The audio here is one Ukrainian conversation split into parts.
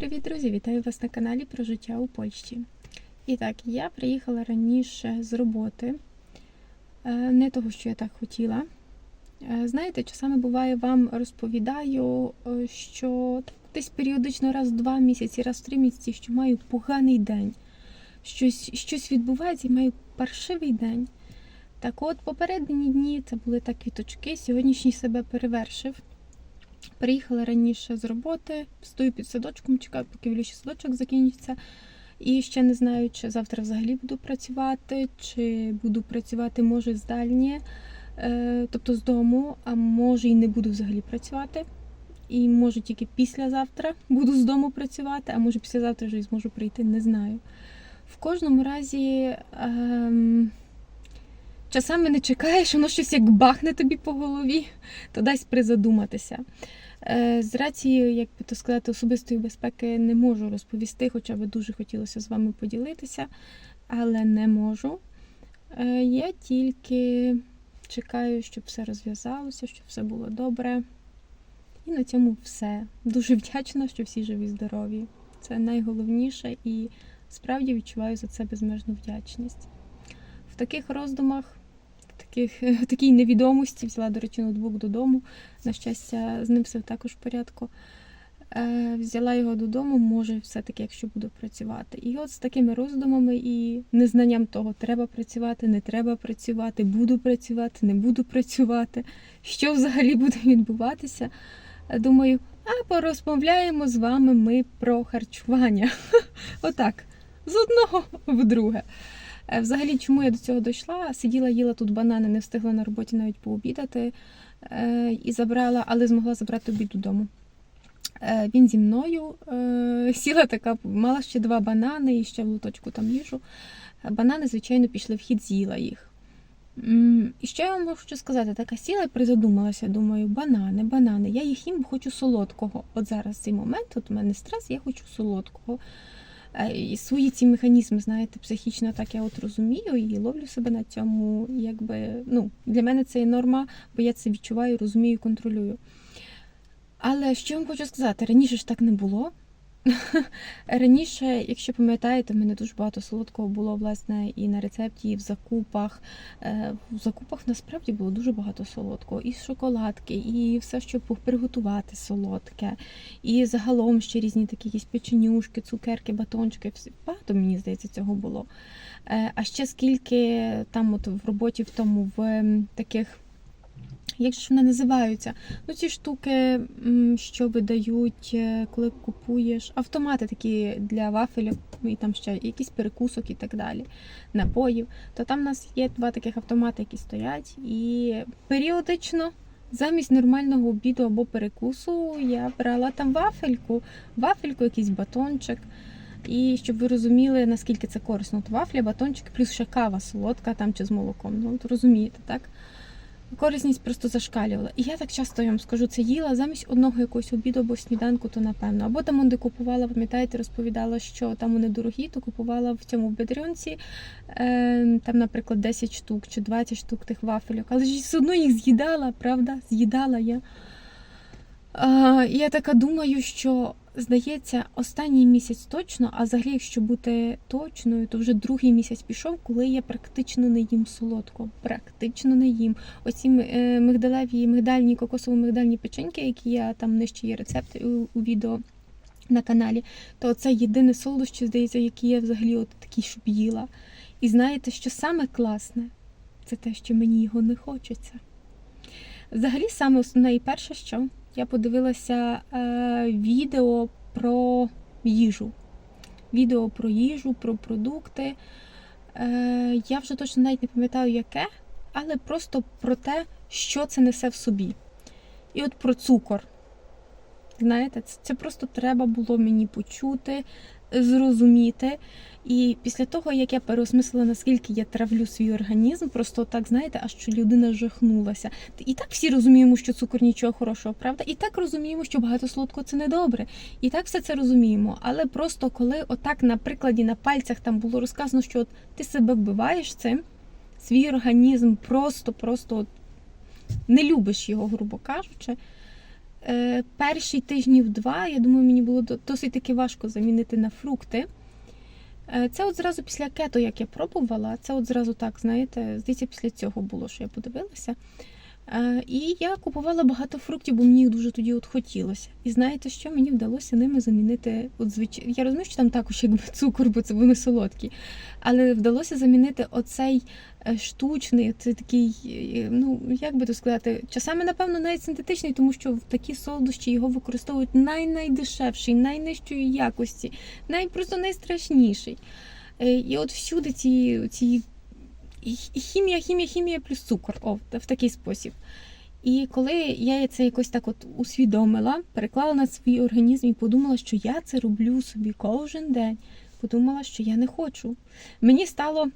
Привіт, друзі! Вітаю вас на каналі про життя у Польщі. І так, я приїхала раніше з роботи, Е, не того, що я так хотіла. Е, Знаєте, часами буває, вам розповідаю, е, що десь періодично раз в два місяці, раз в три місяці, що маю поганий день. Щось, щось відбувається і маю паршивий день. Так от, попередні дні це були так квіточки, сьогоднішній себе перевершив. Приїхала раніше з роботи, стою під садочком, чекаю, поки влючий садочок закінчиться. І ще не знаю, чи завтра взагалі буду працювати, чи буду працювати, може, з дальні, е, тобто з дому, а може і не буду взагалі працювати. І може тільки післязавтра буду з дому працювати, а може післязавтра вже і зможу прийти, не знаю. В кожному разі ем, часами не чекаєш, воно щось як бахне тобі по голові, то дасть призадуматися. Е, З рації, як би то сказати, особистої безпеки не можу розповісти, хоча би дуже хотілося з вами поділитися, але не можу. Е, Я тільки чекаю, щоб все розв'язалося, щоб все було добре. І на цьому все. Дуже вдячна, що всі живі, здорові. Це найголовніше і справді відчуваю за це безмежну вдячність. В таких роздумах, таких, такій невідомості взяла, до речі, ноутбук додому. На щастя, з ним все також в порядку. Е, взяла його додому, може, все-таки, якщо буду працювати. І от з такими роздумами і незнанням того, треба працювати, не треба працювати, буду працювати, не буду працювати, що взагалі буде відбуватися. Е, Думаю, а порозмовляємо з вами ми про харчування. Отак, з одного в друге. Е, Взагалі, чому я до цього дійшла? Сиділа, їла тут банани, не встигла на роботі навіть пообідати е, і забрала, але змогла забрати обід додому. Е, Він зі мною сіла така, мала ще два банани і ще в луточку там їжу. Банани, звичайно, пішли в хід, з'їла їх. І що я вам можу сказати? Така сіла і призадумалася, думаю, банани, банани. Я їх їм хочу солодкого. От зараз цей момент, от у мене стрес, я хочу солодкого. Е, свої ці механізми, знаєте, психічно так я от розумію і ловлю себе на цьому. Якби ну, для мене це є норма, бо я це відчуваю, розумію, контролюю. Але що я вам хочу сказати, раніше ж так не було. Раніше, якщо пам'ятаєте, в мене дуже багато солодкого було власне і на рецепті, і в закупах. Е, В закупах насправді було дуже багато солодкого, і шоколадки, і все, що приготувати солодке, і загалом ще різні такі якісь печенюшки, цукерки, батончики. Багато мені здається цього було. Е, А ще скільки там, от в роботі в тому в таких. Як же ж вони називаються? Ну, ці штуки, що видають, е, коли купуєш автомати такі для вафелів, і там ще якийсь перекусок і так далі, напоїв. То там у нас є два таких автомати, які стоять, і періодично. Замість нормального обіду або перекусу я брала там вафельку, вафельку, якийсь батончик. І щоб ви розуміли, наскільки це корисно. От вафля, батончик, плюс ще кава солодка там чи з молоком. Ну, от розумієте, так? Корисність просто зашкалювала. І я так часто я вам скажу, це їла замість одного якогось обіду або сніданку, то напевно. Або там, де купувала, пам'ятаєте, розповідала, що там вони дорогі, то купувала в цьому бедрюнці, е, там, наприклад, 10 штук чи 20 штук тих вафельок. Але ж все одно їх з'їдала, правда? З'їдала я. І я така думаю, що здається, останній місяць точно, а взагалі, якщо бути точною, то вже другий місяць пішов, коли я практично не їм солодко. Практично не їм. Оці е, мигдалеві, мигдальні, кокосово-мигдальні печеньки, які я там нижче є рецепти у, у відео на каналі, то це єдине солодощі, здається, які я взагалі от такі, щоб їла. І знаєте, що саме класне? Це те, що мені його не хочеться. Взагалі, саме основне і перше, що я подивилася е, відео про їжу. Відео про їжу, про продукти. Е, я вже точно навіть не пам'ятаю, яке, але просто про те, що це несе в собі. І от про цукор. Знаєте, це, просто треба було мені почути, зрозуміти. І після того, як я переосмислила, наскільки я травлю свій організм, просто так, знаєте, аж що людина жахнулася. І так всі розуміємо, що цукор нічого хорошого, правда? І так розуміємо, що багато солодкого це недобре. І так все це розуміємо. Але просто коли отак на прикладі на пальцях там було розказано, що от ти себе вбиваєш цим, свій організм просто-просто от не любиш його, грубо кажучи. Е, перші тижнів два, я думаю, мені було досить таки важко замінити на фрукти. Е, Це от зразу після кето, як я пробувала, це от зразу так, знаєте, здається, після цього було, що я подивилася. Е, І я купувала багато фруктів, бо мені їх дуже тоді от хотілося. І знаєте що? Мені вдалося ними замінити от звич... Я розумію, що там також якби цукор, бо це вони солодкі. Але вдалося замінити оцей е, штучний, це такий, е, ну як би то сказати, часами, напевно, навіть синтетичний, тому що в такі солодощі його використовують най-найдешевший, найнижчої якості, най просто найстрашніший. І от всюди ці, ці і хімія, хімія, хімія плюс цукор. О, в такий спосіб. І коли я це якось так от усвідомила, переклала на свій організм і подумала, що я це роблю собі кожен день. Подумала, що я не хочу. Мені стало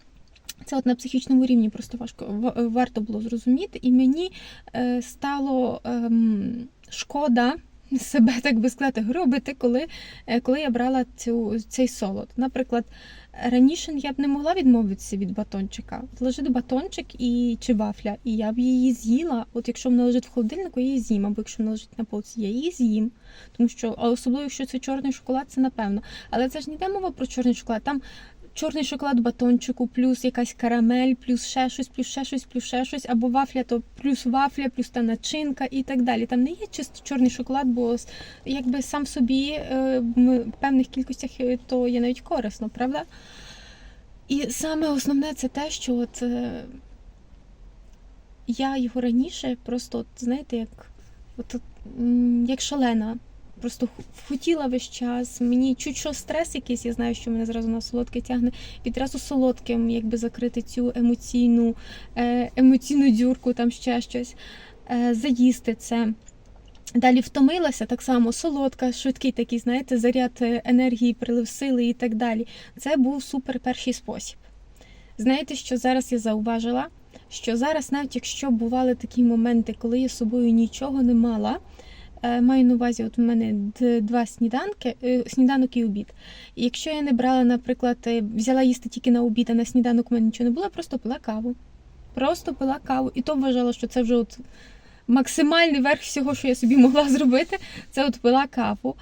це от на психічному рівні просто важко варто було зрозуміти, і мені е, стало ем, шкода себе, так би сказати, гробити, коли, е, коли я брала цю, цей солод. Наприклад, раніше я б не могла відмовитися від батончика. Лежить батончик і, чи вафля, і я б її з'їла. От якщо вона лежить в холодильнику, я її з'їм, або якщо вона лежить на полці, я її з'їм. Тому що, а особливо, якщо це чорний шоколад, це напевно. Але це ж не йде мова про чорний шоколад. Там чорний шоколад в батончику, плюс якась карамель, плюс ще щось, плюс ще щось, плюс ще щось, або вафля, то плюс вафля, плюс та начинка і так далі. Там не є чисто чорний шоколад, бо якби сам собі е, в певних кількостях е, то є навіть корисно, правда? І саме основне це те, що от е, я його раніше просто, от, знаєте, як, от, як шалена. Просто хотіла весь час. Мені чуть що стрес якийсь, я знаю, що мене зразу на солодке тягне. Відразу солодким, якби закрити цю емоційну, е, емоційну дюрку, там ще щось, е, заїсти це. Далі втомилася так само солодка, швидкий такий, знаєте, заряд е, енергії, прилив сили і так далі. Це був супер перший спосіб. Знаєте, що зараз я зауважила? Що зараз, навіть якщо бували такі моменти, коли я з собою нічого не мала, маю на увазі, от у мене два сніданки, е, сніданок і обід. І якщо я не брала, наприклад, е, взяла їсти тільки на обід, а на сніданок у мене нічого не було, я просто пила каву. Просто пила каву. І то вважала, що це вже от максимальний верх всього, що я собі могла зробити, це от пила каву.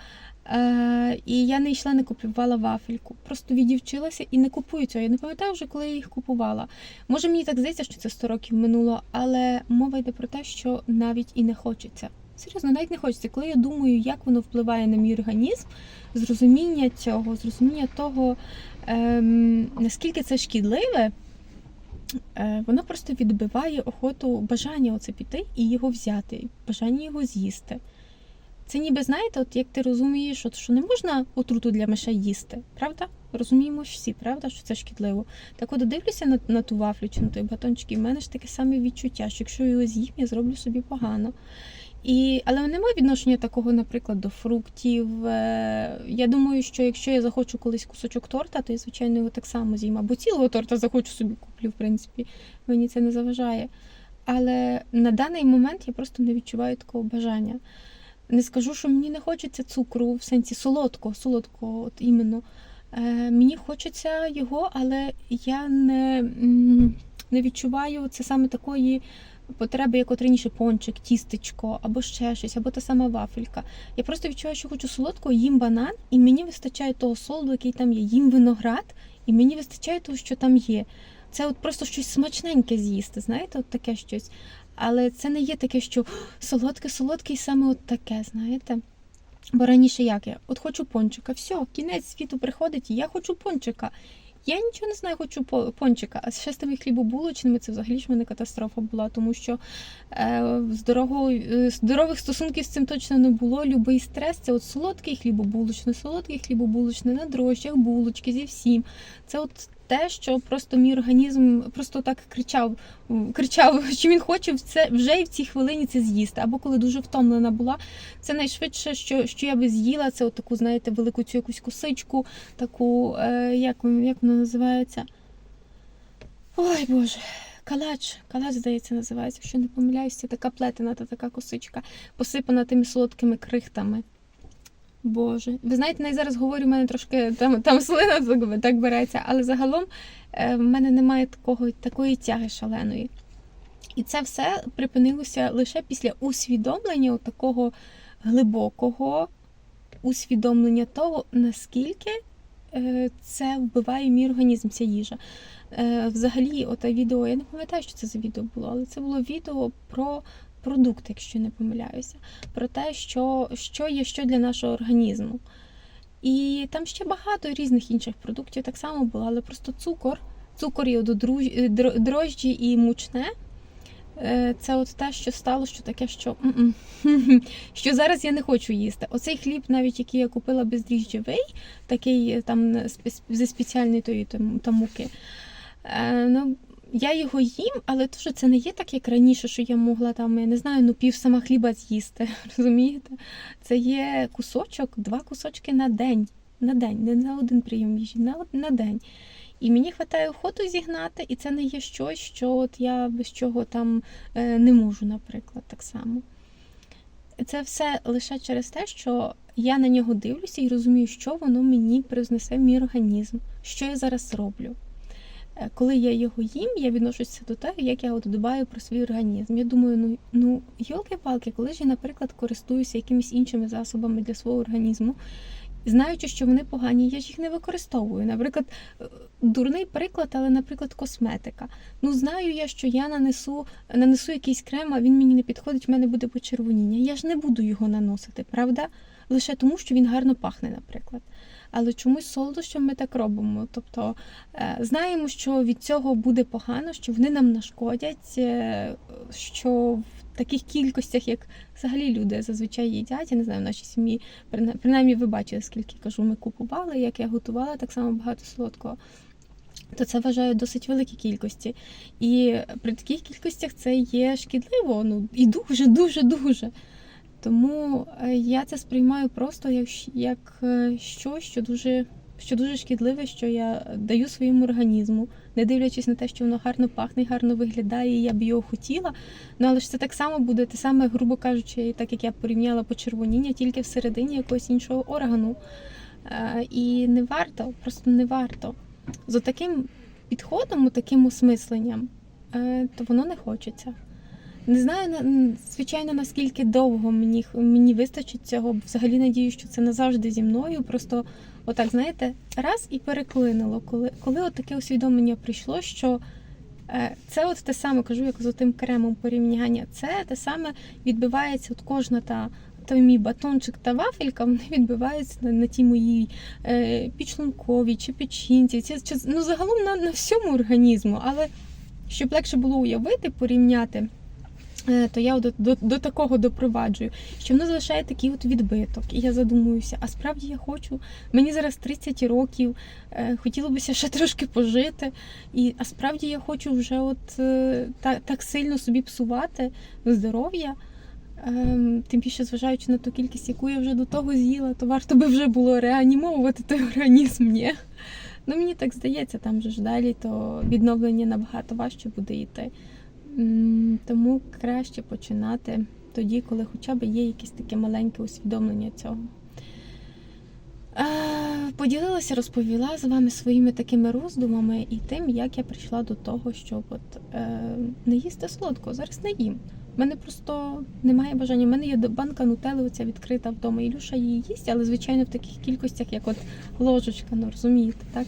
Е, і я не йшла, не купувала вафельку. Просто відівчилася і не купую цього. Я не пам'ятаю вже, коли я їх купувала. Може, мені так здається, що це 100 років минуло, але мова йде про те, що навіть і не хочеться. Серйозно, навіть не хочеться. Коли я думаю, як воно впливає на мій організм, зрозуміння цього, зрозуміння того, ем, наскільки це шкідливе, е, воно просто відбиває охоту, бажання оце піти і його взяти, бажання його з'їсти. Це ніби, знаєте, от як ти розумієш, от, що не можна отруту для мишей їсти, правда? Розуміємо всі, правда, що це шкідливо. Так от дивлюся на, на ту вафлю чи на той батончик, і в мене ж таке саме відчуття, що якщо я його з'їм, я зроблю собі погано. І, але немає відношення такого, наприклад, до фруктів. Е, Я думаю, що якщо я захочу колись кусочок торта, то я, звичайно, його так само з'їм. Або цілого торта захочу собі куплю, в принципі, мені це не заважає. Але на даний момент я просто не відчуваю такого бажання. Не скажу, що мені не хочеться цукру в сенсі солодкого, солодкого, от іменно. Е, мені хочеться його, але я не, не відчуваю це саме такої потреби, як от раніше пончик, тістечко, або ще щось, або та сама вафелька. Я просто відчуваю, що хочу солодкого, їм банан, і мені вистачає того солоду, який там є. Їм виноград, і мені вистачає того, що там є. Це от просто щось смачненьке з'їсти, знаєте, от таке щось. Але це не є таке, що солодке, солодке і саме от таке, знаєте. Бо раніше як я? От хочу пончика, все, кінець світу приходить, і я хочу пончика. Я нічого не знаю, хочу по- пончика. А ще з тими хлібобулочними це взагалі ж мене катастрофа була, тому що е, здорового, е, здорових стосунків з цим точно не було. Любий стрес це от солодкий хлібобулочний, солодкий хлібобулочний, на дрожжах, булочки зі всім. Це от те, що просто мій організм просто так кричав, кричав, що він хоче це вже і в цій хвилині це з'їсти. Або коли дуже втомлена була, це найшвидше, що, що я би з'їла, це от таку, знаєте, велику цю якусь косичку, таку, е, як, як вона називається? Ой Боже. Калач, калач, здається, називається, якщо не помиляюсь, це така плетена та така косичка, посипана тими солодкими крихтами. Боже. Ви знаєте, навіть зараз говорю, в мене трошки там, там слина так береться, але загалом е, в мене немає такого, такої тяги шаленої. І це все припинилося лише після усвідомлення такого глибокого усвідомлення того, наскільки е, це вбиває мій організм, ця їжа. Е, Взагалі, оте відео, я не пам'ятаю, що це за відео було, але це було відео про продукти, якщо не помиляюся, про те, що, що є що для нашого організму. І там ще багато різних інших продуктів так само було, але просто цукор, цукор от дрожджі і мучне. Е, Це от те, що стало, що таке, що що зараз я не хочу їсти. Оцей хліб, навіть який я купила бездріжджовий, такий е, там спе- зі спеціальної тої там, муки. Е, ну, я його їм, але що це не є так, як раніше, що я могла там, я не знаю, ну пів сама хліба з'їсти. Розумієте? Це є кусочок, два кусочки на день. На день, не на один прийом їжі, на, на день. І мені вистачає охоту зігнати, і це не є щось, що от я без чого там е, не можу, наприклад, так само. Це все лише через те, що я на нього дивлюся і розумію, що воно мені признесе в мій організм, що я зараз роблю. Е, Коли я його їм, я відношуся до того, як я от дбаю про свій організм. Я думаю, ну, ну йолки-палки, коли ж я, наприклад, користуюся якимись іншими засобами для свого організму, знаючи, що вони погані, я ж їх не використовую. Наприклад, е, дурний приклад, але, наприклад, косметика. Ну, знаю я, що я нанесу, нанесу якийсь крем, а він мені не підходить, в мене буде почервоніння. Я ж не буду його наносити, правда? Лише тому, що він гарно пахне, наприклад. Але чомусь солодощам ми так робимо. Тобто е, знаємо, що від цього буде погано, що вони нам нашкодять, е, що в таких кількостях, як взагалі люди зазвичай їдять, я не знаю, в нашій сім'ї, прина- принаймні ви бачили, скільки кажу, ми купували, як я готувала так само багато солодкого. То це вважаю досить великі кількості. І при таких кількостях це є шкідливо, ну і дуже, дуже, дуже. Тому е, я це сприймаю просто як, як е, щось, що дуже, що дуже шкідливе, що я даю своєму організму, не дивлячись на те, що воно гарно пахне, гарно виглядає, і я б його хотіла. Ну але ж це так само буде, те саме, грубо кажучи, так як я порівняла почервоніння, тільки всередині якогось іншого органу. Е, І не варто, просто не варто. З таким підходом, таким осмисленням, то воно не хочеться. Не знаю, звичайно, наскільки довго мені, мені вистачить цього. Взагалі надію, що це назавжди зі мною. Просто отак, знаєте, раз і переклинило. Коли, коли от таке усвідомлення прийшло, що е, це от те саме, кажу, як з тим кремом порівняння, це те саме відбивається от кожна та. Той мій батончик та вафелька вони відбиваються на, на тій моїй е, підшлунковій чи печінці. Це, це ну, загалом на, на всьому організму. Але щоб легше було уявити, порівняти, то я до, до, до такого допроваджую, що воно залишає такий от відбиток. І я задумуюся, а справді я хочу. Мені зараз 30 років, е, хотілося б ще трошки пожити. І, а справді я хочу вже от е, так, так сильно собі псувати здоров'я. Ем, Тим більше, зважаючи на ту кількість, яку я вже до того з'їла, то варто би вже було реанімовувати той організм. Ні. Ну, мені так здається, там же ж далі то відновлення набагато важче буде йти. Тому краще починати тоді, коли хоча б є якесь таке маленьке усвідомлення цього. Поділилася, розповіла з вами своїми такими роздумами і тим, як я прийшла до того, щоб от, е, не їсти солодко. Зараз не їм. У мене просто немає бажання. У мене є банка нутели оця відкрита вдома. Ілюша її їсть, але звичайно в таких кількостях, як от ложечка, ну розумієте, так?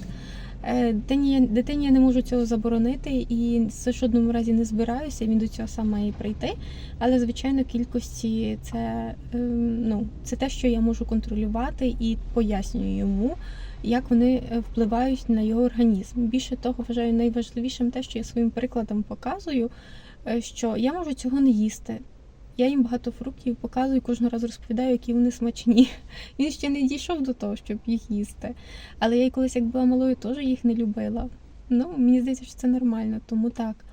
Е, Дитині, дитині я не можу цього заборонити і в жодному разі не збираюся, він до цього сам має прийти. Але, звичайно, кількості це, е, ну, це те, що я можу контролювати і пояснюю йому, як вони е, впливають на його організм. Більше того, вважаю найважливішим те, що я своїм прикладом показую, що я можу цього не їсти. Я їм багато фруктів показую, кожного разу розповідаю, які вони смачні. Він ще не дійшов до того, щоб їх їсти. Але я й колись, як була малою, теж їх не любила. Ну, мені здається, що це нормально, тому так.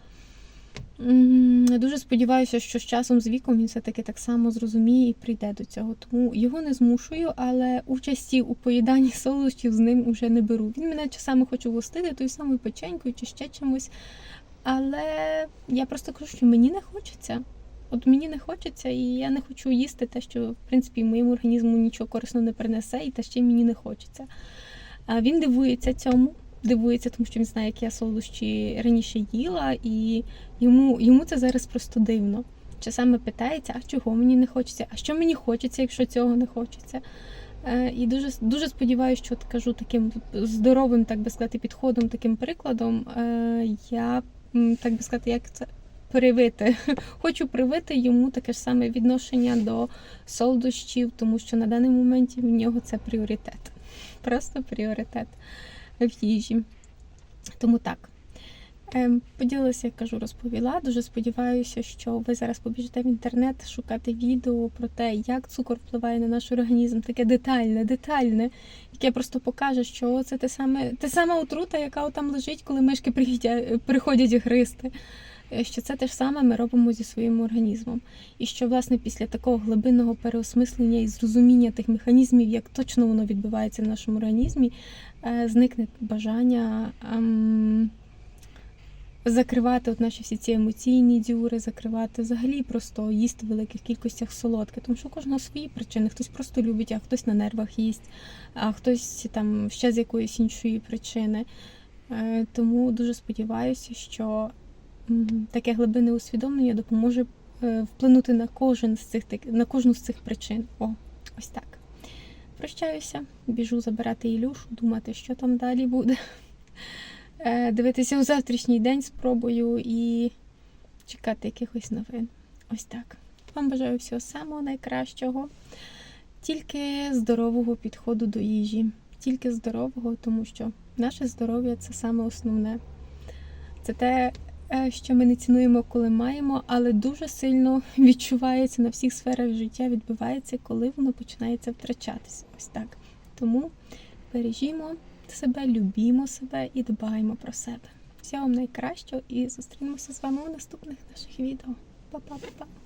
Дуже сподіваюся, що з часом з віком він все-таки так само зрозуміє і прийде до цього. Тому його не змушую, але участі у поїданні солодощів з ним уже не беру. Він мене часами хоче гостити тою самою печенькою чи ще чимось. Але я просто кажу, що мені не хочеться. От мені не хочеться, і я не хочу їсти те, що в принципі моєму організму нічого корисного не принесе, і те, й мені не хочеться. А він дивується цьому, дивується, тому що він знає, як я солодощі раніше їла, і йому, йому це зараз просто дивно. часами питається, а чого мені не хочеться, а що мені хочеться, якщо цього не хочеться. Е, І дуже, дуже сподіваюся, що от кажу таким здоровим, так би сказати, підходом, таким прикладом. е, Я так би сказати, як це привити. Хочу привити йому таке ж саме відношення до солодощів, тому що на даний момент в нього це пріоритет. Просто пріоритет в їжі. Тому так. Ем, Поділилася, як кажу, розповіла. Дуже сподіваюся, що ви зараз побіжите в інтернет шукати відео про те, як цукор впливає на наш організм, таке детальне, детальне, яке просто покаже, що це те саме, те сама отрута, яка там лежить, коли мишки приходять гризти. Е, Що це те ж саме ми робимо зі своїм організмом. І що, власне, після такого глибинного переосмислення і зрозуміння тих механізмів, як точно воно відбувається в нашому організмі, е, зникне бажання. ем, закривати от наші всі ці емоційні дюри, закривати взагалі просто їсти в великих кількостях солодке, тому що у кожного свої причини. Хтось просто любить, а хтось на нервах їсть, а хтось там ще з якоїсь іншої причини. Е, Тому дуже сподіваюся, що таке глибинне усвідомлення допоможе е, вплинути на кожен з цих на кожну з цих причин. О, ось так. Прощаюся, біжу забирати Ілюшу, думати, що там далі буде. Е, Дивитися у завтрашній день спробую і чекати якихось новин. Ось так. Вам бажаю всього самого найкращого, тільки здорового підходу до їжі. Тільки здорового, тому що наше здоров'я це саме основне. Це те, що ми не цінуємо, коли маємо, але дуже сильно відчувається на всіх сферах життя, відбувається, коли воно починається втрачатися. Ось так. Тому бережімо себе, любімо себе і дбаємо про себе. Всього вам найкращого і зустрінемося з вами у наступних наших відео. Па-па-па-па!